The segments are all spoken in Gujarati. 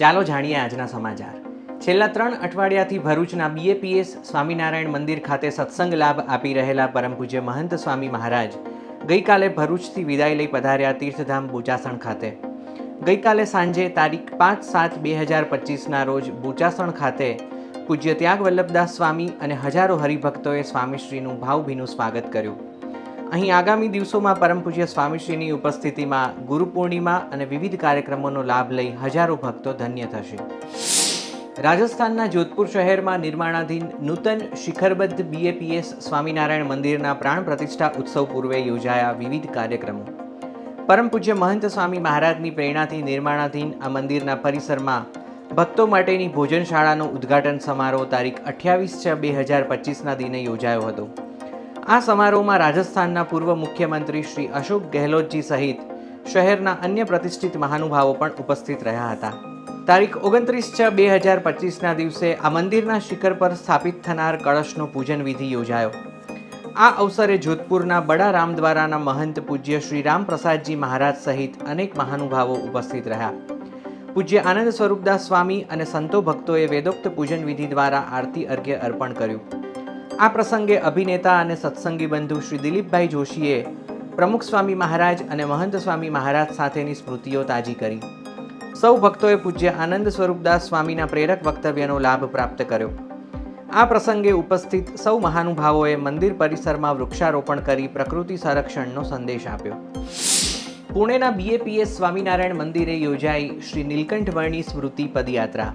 ચાલો જાણીએ આજના સમાચાર. છેલ્લા ત્રણ અઠવાડિયાથી ભરૂચના બીએપીએસ સ્વામિનારાયણ મંદિર ખાતે સત્સંગ લાભ આપી રહેલા પરમ પૂજ્ય મહંત સ્વામી મહારાજ ગઈકાલે ભરૂચથી વિદાય લઈ પધાર્યા તીર્થધામ બુચાસણ ખાતે. ગઈકાલે સાંજે તારીખ પાંચ સાત બે હજાર પચીસના રોજ બુચાસણ ખાતે પૂજ્ય ત્યાગ વલ્લભદાસ સ્વામી અને હજારો હરિભક્તોએ સ્વામીશ્રીનું ભાવભીનું સ્વાગત કર્યું. અહીં આગામી દિવસોમાં પરમ પૂજ્ય સ્વામીશ્રીની ઉપસ્થિતિમાં ગુરુ પૂર્ણિમા અને વિવિધ કાર્યક્રમોનો લાભ લઈ હજારો ભક્તો ધન્ય થશે. રાજસ્થાનના જોધપુર શહેરમાં નિર્માણાધીન નૂતન શિખરબદ્ધ બીએપીએસ સ્વામિનારાયણ મંદિરના પ્રાણ પ્રતિષ્ઠા ઉત્સવ પૂર્વે યોજાયા વિવિધ કાર્યક્રમો. પરમ પૂજ્ય મહંત સ્વામી મહારાજની પ્રેરણાથી નિર્માણાધીન આ મંદિરના પરિસરમાં ભક્તો માટેની ભોજનશાળાનો ઉદ્ઘાટન સમારોહ તારીખ અઠ્યાવીસ છ બે હજાર પચીસના દિને યોજાયો હતો. આ સમારોહમાં રાજસ્થાનના પૂર્વ મુખ્યમંત્રી શ્રી અશોક ગેહલોતજી સહિત શહેરના અન્ય પ્રતિષ્ઠિત મહાનુભાવો પણ ઉપસ્થિત રહ્યા હતા. તારીખ ઓગણત્રીસ છ બે હજાર પચીસના દિવસે આ મંદિરના શિખર પર સ્થાપિત થનાર કળશનો પૂજન વિધિ યોજાયો. આ અવસરે જોધપુરના બડા રામદ્વારાના મહંત પૂજ્ય શ્રી રામપ્રસાદજી મહારાજ સહિત અનેક મહાનુભાવો ઉપસ્થિત રહ્યા. પૂજ્ય આનંદ સ્વરૂપદાસ સ્વામી અને સંતો ભક્તોએ વેદોક્ત પૂજન વિધિ દ્વારા આરતી અર્ઘ્ય અર્પણ કર્યું. આ પ્રસંગે અભિનેતા અને સત્સંગી બંધુ શ્રી દિલીપભાઈ જોશીએ પ્રમુખ સ્વામી મહારાજ અને મહંત સ્વામી મહારાજ સાથેની સ્મૃતિઓ તાજી કરી. સૌ ભક્તોએ પૂજ્ય આનંદ સ્વરૂપદાસ સ્વામીના પ્રેરક વક્તવ્યનો લાભ પ્રાપ્ત કર્યો. આ પ્રસંગે ઉપસ્થિત સૌ મહાનુભાવોએ મંદિર પરિસરમાં વૃક્ષારોપણ કરી પ્રકૃતિ સંરક્ષણનો સંદેશ આપ્યો. પુણેના બીએપીએસ સ્વામિનારાયણ મંદિરે યોજાઈ શ્રી નીલકંઠ વર્ણી સ્મૃતિ પદયાત્રા.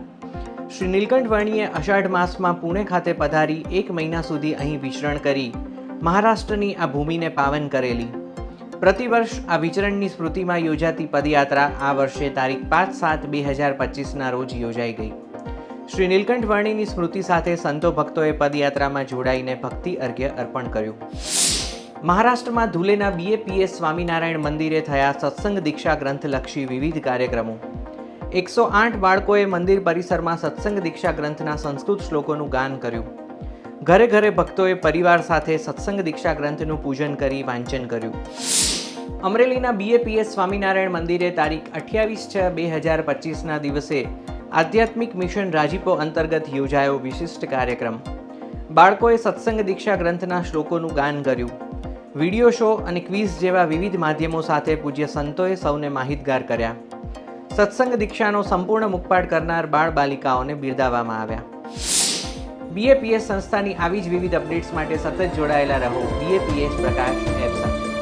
શ્રી નીલકંઠ વર્ણીએ અષાઢ માસમાં પુણે ખાતે પધારી એક મહિના સુધી અહીં વિચરણ કરી મહારાષ્ટ્રની આ ભૂમિને પાવન કરેલી. પ્રતિવર્ષ આ વિચરણની સ્મૃતિમાં યોજાતી પદયાત્રા આ વર્ષે તારીખ પાંચ સાત બે હજાર પચીસના રોજ યોજાઈ ગઈ. શ્રી નીલકંઠ વર્ણીની સ્મૃતિ સાથે સંતો ભક્તોએ પદયાત્રામાં જોડાઈને ભક્તિ અર્ઘ્ય અર્પણ કર્યું. મહારાષ્ટ્રમાં ધુલેના બીએપીએસ સ્વામિનારાયણ મંદિરે થયા સત્સંગ દીક્ષા ગ્રંથલક્ષી વિવિધ કાર્યક્રમો. એકસો આઠ બાળકોએ મંદિર પરિસરમાં સત્સંગ દીક્ષા ગ્રંથના સંસ્કૃત શ્લોકોનું ગાન કર્યું. ઘરે ઘરે ભક્તોએ પરિવાર સાથે સત્સંગ દીક્ષા ગ્રંથનું પૂજન કરી વાંચન કર્યું. અમરેલીના બીએપીએસ સ્વામિનારાયણ મંદિરે તારીખ અઠ્યાવીસ છ બે હજાર પચીસના દિવસે આધ્યાત્મિક મિશન રાજીપો અંતર્ગત યોજાયો વિશિષ્ટ કાર્યક્રમ. બાળકોએ સત્સંગ દીક્ષા ગ્રંથના શ્લોકોનું ગાન કર્યું. વીડિયો શો અને ક્વિઝ જેવા વિવિધ માધ્યમો સાથે પૂજ્ય સંતોએ સૌને માહિતગાર કર્યા. સત્સંગ દીક્ષાનો સંપૂર્ણ મુખપાઠ કરનાર બાળ બાલિકાઓને બિરદાવવામાં આવ્યા. બીએપીએસ સંસ્થાની આવી જ વિવિધ અપડેટ્સ માટે સતત જોડાયેલા રહો. બીએપીએસ પ્રકાશ એપ સાથે.